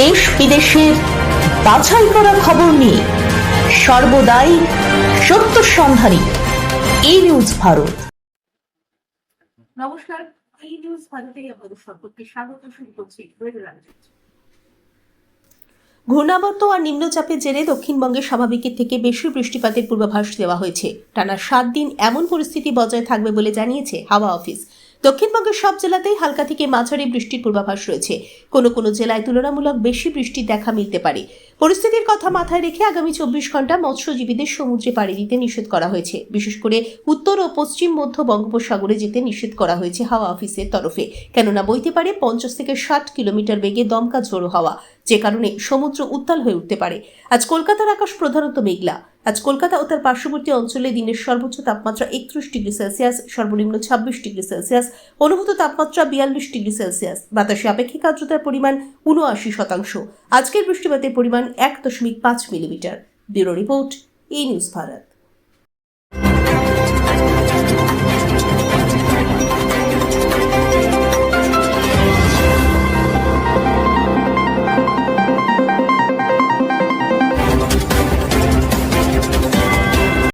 দেশ বিদেশের বাছাই করা খবর নিয়ে সর্বদাই সত্য সন্ধানী। এই নিউজ ভারত। নমস্কার এই নিউজ ভারতে আপনাদের সকলকে স্বাগত শুরু করছি। ঘূর্ণাবর্ত আর নিম্নচাপের জেরে দক্ষিণবঙ্গে স্বাভাবিকের থেকে বেশি বৃষ্টিপাতের পূর্বাভাস দেওয়া হয়েছে। টানা সাত দিন এমন পরিস্থিতি বজায় থাকবে বলে জানিয়েছে হাওয়া অফিস। দক্ষিণবঙ্গের সব জেলাতেই হালকা থেকে মাঝারি বৃষ্টির পূর্বাভাস রয়েছে। কোনো কোনো জেলায় তুলনামূলক বেশি বৃষ্টির দেখা মিলতে পারে। পরিস্থিতির কথা মাথায় রেখে আগামী চব্বিশ ঘণ্টা মৎস্যজীবীদের সমুদ্রে পাড়ি দিতে নিষেধ করা হয়েছে। বিশেষ করে উত্তর ও পশ্চিম মধ্য বঙ্গোপসাগরে যেতে নিষেধ করা হয়েছে হাওয়া অফিসের তরফে। কেননা বইতে পারে পঞ্চাশ থেকে ষাট কিলোমিটার বেগে দমকা ঝোড়ো হাওয়া, যে কারণে সমুদ্র উত্তাল হয়ে উঠতে পারে। আজ কলকাতার আকাশ প্রধানত মেঘলা। আজ কলকাতা ও তার পার্শ্ববর্তী অঞ্চলে দিনের সর্বোচ্চ তাপমাত্রা একত্রিশ ডিগ্রি সেলসিয়াস, সর্বনিম্ন ছাব্বিশ ডিগ্রি সেলসিয়াস, অনুভূত তাপমাত্রা বিয়াল্লিশ ডিগ্রি সেলসিয়াস। বাতাসে আপেক্ষিক আর্দ্রতার পরিমাণ উনআশি শতাংশ। আজকের বৃষ্টিপাতের পরিমাণ এক দশমিক পাঁচ মিলিমিটার। ব্যুরো রিপোর্ট এই নিউজ ভারত।